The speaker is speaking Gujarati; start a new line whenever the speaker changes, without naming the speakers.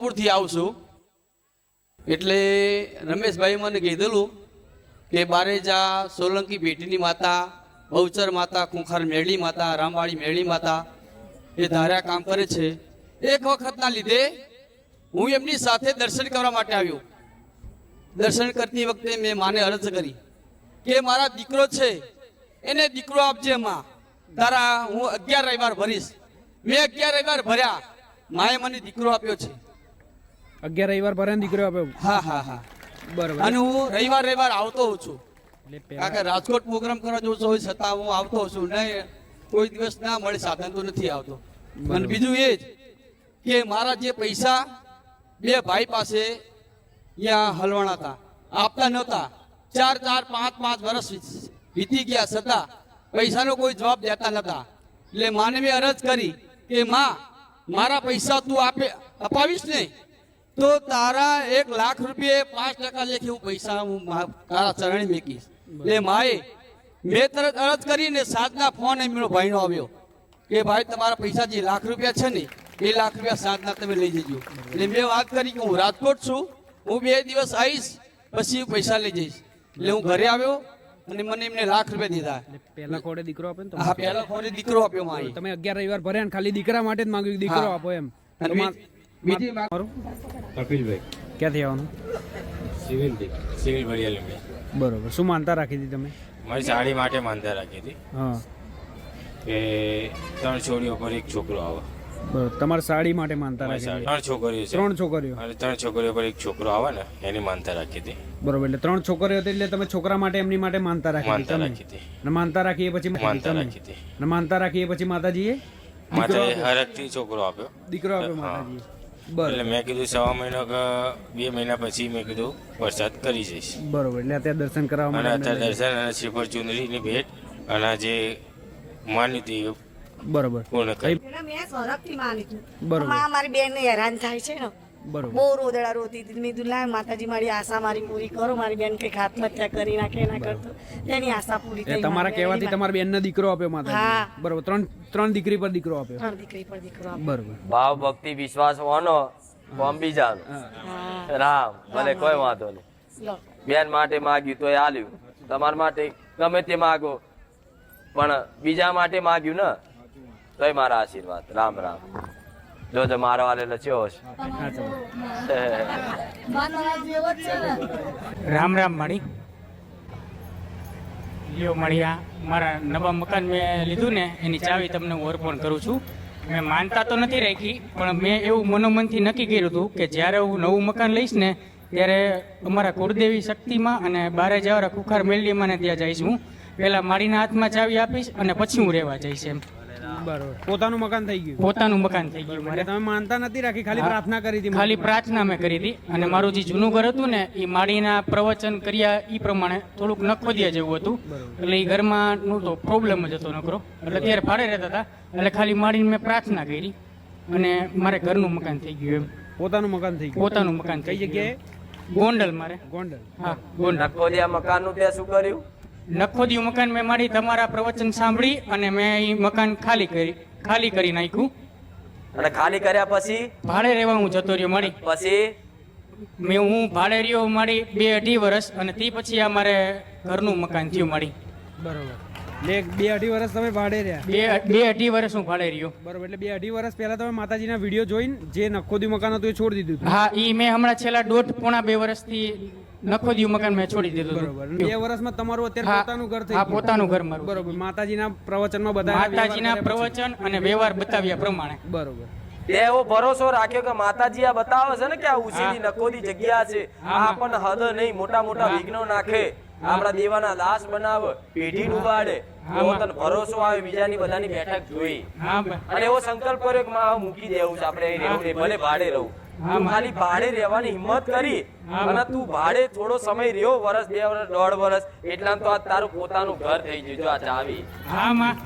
પૂરથી આવું છું. એટલે રમેશભાઈ મને કીધેલું કે બારેજા સોલંકી ભેટીની માતા, બહુચર માતા, કુંખાર મેળી માતા, રામવાળી મેળી માતા એ ધાર્યા કામ કરે છે. એક વખતના લીધે હું એમની સાથે દર્શન કરવા માટે આવ્યો. દર્શન કરતી વખતે મેં માને અરજ કરી કે મારા દીકરો છે, એને દીકરો આપજે માં. તારા હું અગિયાર રવિવાર ભરીશ. મેં અગિયાર રવિવાર ભર્યા. માએ મને દીકરો આપ્યો છે.
અગિયાર રવિવાર ભરે ને દીકરો આપે.
હા હા હા.
બરોબર.
અને હું રવિવાર રવિવાર આવતો હોઉં છું.
એટલે
કારણ કે રાજકોટ પ્રોગ્રામ કરવા જવું હોય છતાં હું આવતો છું. નહીં કોઈ દિવસ ના મળે સાધન તો નથી આવતો. અને બીજું એ જ કે મારા જે પૈસા બે ભાઈ પાસે ત્યાં હલવાણા હતા. આપતા નહોતા. ચાર ચાર પાંચ પાંચ વર્ષ વીતી ગયા છતાં પૈસાનો કોઈ જવાબ દેતા નહોતા. એટલે માનવી અરજ કરી કે માં મારા પૈસા તું આપે અપાવીશ ને તો તારા એક લાખ રૂપિયા પાંચ ટકા લેખી હું પૈસા હું તારા ચરણે મેકીશ. એટલે માએ મેં તરત અરજ કરીને સાતના ફોન એમનો ભાઈનો આવ્યો કે ભાઈ તમારા પૈસા જે લાખ રૂપિયા છે ને એ લાખ રૂપિયા સાતના તમે લઈ જજો. એટલે મેં વાત કરી કે હું રાજકોટ છું હું બે દિવસ આવીશ પછી પૈસા લઈ જઈશ. એટલે હું ઘરે આવ્યો અને મને એમને લાખ રૂપિયા દીધા.
પહેલા ખોડે દીકરો આપે ને
હા
તમે
પહેલા ખોડે દીકરો આપ્યો મારી
તમે અગિયાર રવિવાર ભર્યા ખાલી દીકરા માટે જ માંગ્યું દીકરો આપો એમ.
બીજી-
કપિલભાઈ
ક્યાંથી આવવાનું?
સિવિલ સિવિલ ભરિયાલી
બરોબર. શું માનતા રાખી હતી તમે?
મારી સાડી માટે માનતા રાખી હતી.
હા.
કે ત્રણ છોડીઓ પર એક છોકરો આવે.
બરોબર. તમારી સાડી માટે માનતા રાખી
ત્રણ છોકરીઓ છે.
ત્રણ છોકરીઓ.
અને ત્રણ છોકરીઓ પર એક છોકરો આવે ને એની માનતા રાખી હતી.
બરોબર. એટલે ત્રણ છોકરીઓ હતી એટલે તમે છોકરા માટે એમની માટે માનતા રાખી
માનતા રાખી હતી.
અને માનતા રાખી એ પછી
માનતા રાખી હતી.
અને માનતા રાખી એ પછી માતાજીએ?
માતાએ હરકથી છોકરો આપ્યો.
દીકરો આપ્યો માતાજીએ.
એટલે મેં કીધું સવા મહિનો કે બે મહિના પછી મેં કીધું વરસાદ કરી જઈશ.
બરોબર એટલે અત્યારે દર્શન કરવા
અને
માટે
અત્યારે દર્શન અને શ્રીફળ ચુંદડીની ભેટ અને જે જે હતી
બરોબર.
પૂર્ણ કરી.
એટલે મેં સ્વરૂપથી માની
બરોબર.
મારી બેન હેરાન થાય છે ને. બહુ રોદડા રોતી હતી. મેં કીધું લાવ માતાજી મારી આશા મારી પૂરી કરો. મારી બેન કંઈક આત્મહત્યા કરી નાખે ના કરતો. એની આશા પૂરી થઈ
તમારા કહેવાથી તમારા બેનને દીકરો આપ્યો માતા
હા.
બરોબર. ત્રણ ત્રણ દીકરી પર દીકરો આપ્યો?
ત્રણ દીકરી પર દીકરો આપ્યો.
બરોબર.
ભાવ ભક્તિ વિશ્વાસ હોનો બોમ્બી બીજાનો રામ ભલે કોઈ વાંધો નહીં. બેન માટે માગ્યું તો એ આલ્યું. તમારા માટે ગમે તે માગો પણ બીજા માટે માગ્યું ને. તોય મારા આશીર્વાદ. રામ રામ. જોજો મારો વાલેલો ચેવો છે.
રામ રામ માળી લ્યો મળ્યા મારા નવા મકાન મેં લીધું ને, એની ચાવી તમને હું અર્પણ કરું છું. મેં માનતા તો નથી રાખી, પણ મેં એવું મનોમનથી નક્કી કર્યું હતું કે જ્યારે હું નવું મકાન લઈશ ને, ત્યારે અમારા કુળદેવી શક્તિમાં અને બારે જવારા કુખાર મેલડીમાં ને ત્યાં જઈશ હું. પહેલાં માળીના હાથમાં ચાવી આપીશ અને પછી હું રહેવા જઈશ એમ.
બરોબર. પોતાનું મકાન થઈ ગયું.
પોતાનું મકાન થઈ ગયું. મારે
તમે માનતા નથી રાખી ખાલી પ્રાર્થના કરી હતી
ખાલી પ્રાર્થના મેં કરી હતી. અને મારું જે જૂનું ઘર હતું ને એ માળીના પ્રવચન કર્યા એ પ્રમાણે થોડુંક નખોદિયા જેવું હતું. એટલે એ ઘરમાં નું તો પ્રોબ્લેમ જ હતો નકરો. એટલે ત્યારે ભાડે રહેતા હતા. એટલે ખાલી માળીને મેં પ્રાર્થના કરી. અને મારે ઘરનું મકાન થઈ ગયું એમ.
પોતાનું મકાન થઈ ગયું.
પોતાનું મકાન
કઈ
થઈ
જગ્યાએ?
ગયું ગોંડલ મારે.
ગોંડલ.
હા. ગોંડલ
નખોદિયા મકાનનું ત્યાં શું કર્યું?
નખોદિયું મકાન મેં મારી તમારા પ્રવચન સાંભળી અને મેં એ મકાન ખાલી કરી ખાલી કરી નાખ્યું.
અને ખાલી કર્યા પછી?
ભાડે રહેવા હું જતો રહ્યો મળી
પછી?
મેં હું ભાડે રહ્યો મારી બે અઢી વર્ષ અને તે પછી આ મારે ઘરનું મકાન થયું મારી.
બરોબર. એટલે બે અઢી વર્ષ તમે ભાડે રહ્યા.
બે બે અઢી વર્ષ હું ભાડે રહ્યો.
બરોબર એટલે બે અઢી વર્ષ પહેલા તમે માતાજીના વીડિયો જોઈને જે નખોદી મકાન હતું એ છોડી દીધું
હા એ મેં હમણાં છેલ્લા દોઢ પોણા બે વર્ષથી નખોદિયું મકાન મેં છોડી દીધું
બરોબર. બે વર્ષમાં તમારું અત્યારે
હા,
પોતાનું ઘર થઈ
હા પોતાનું ઘર મારું.
બરોબર. માતાજીના પ્રવચનમાં બધા
માતાજીના પ્રવચન અને વ્યવહાર બતાવ્યા પ્રમાણે.
બરોબર.
એવો ભરોસો રાખ્યો કે માતાજી આ બતાવે છે ને કે આ ઉછીની નકોદી જગ્યા છે. આ પણ હદ નહીં મોટા મોટા વિઘ્નો નાખે. આપણા દેવાના દાસ બનાવે પેઢી ડુબાડે પોતાનો ભરોસો આવે બીજાની બધાની બેઠક જોઈ. અને એવો સંકલ્પ કર્યો કે માં મૂકી દેવું છે આપણે ભલે ભાડે રહું. ખાલી ભાડે રહેવાની હિંમત કરી અને તું ભાડે થોડો સમય રહ્યો વર્ષ બે વર્ષ દોઢ વર્ષ એટલા તો આ તારું પોતાનું ઘર થઈ ગયું જો આ ચાવી.
હા માં.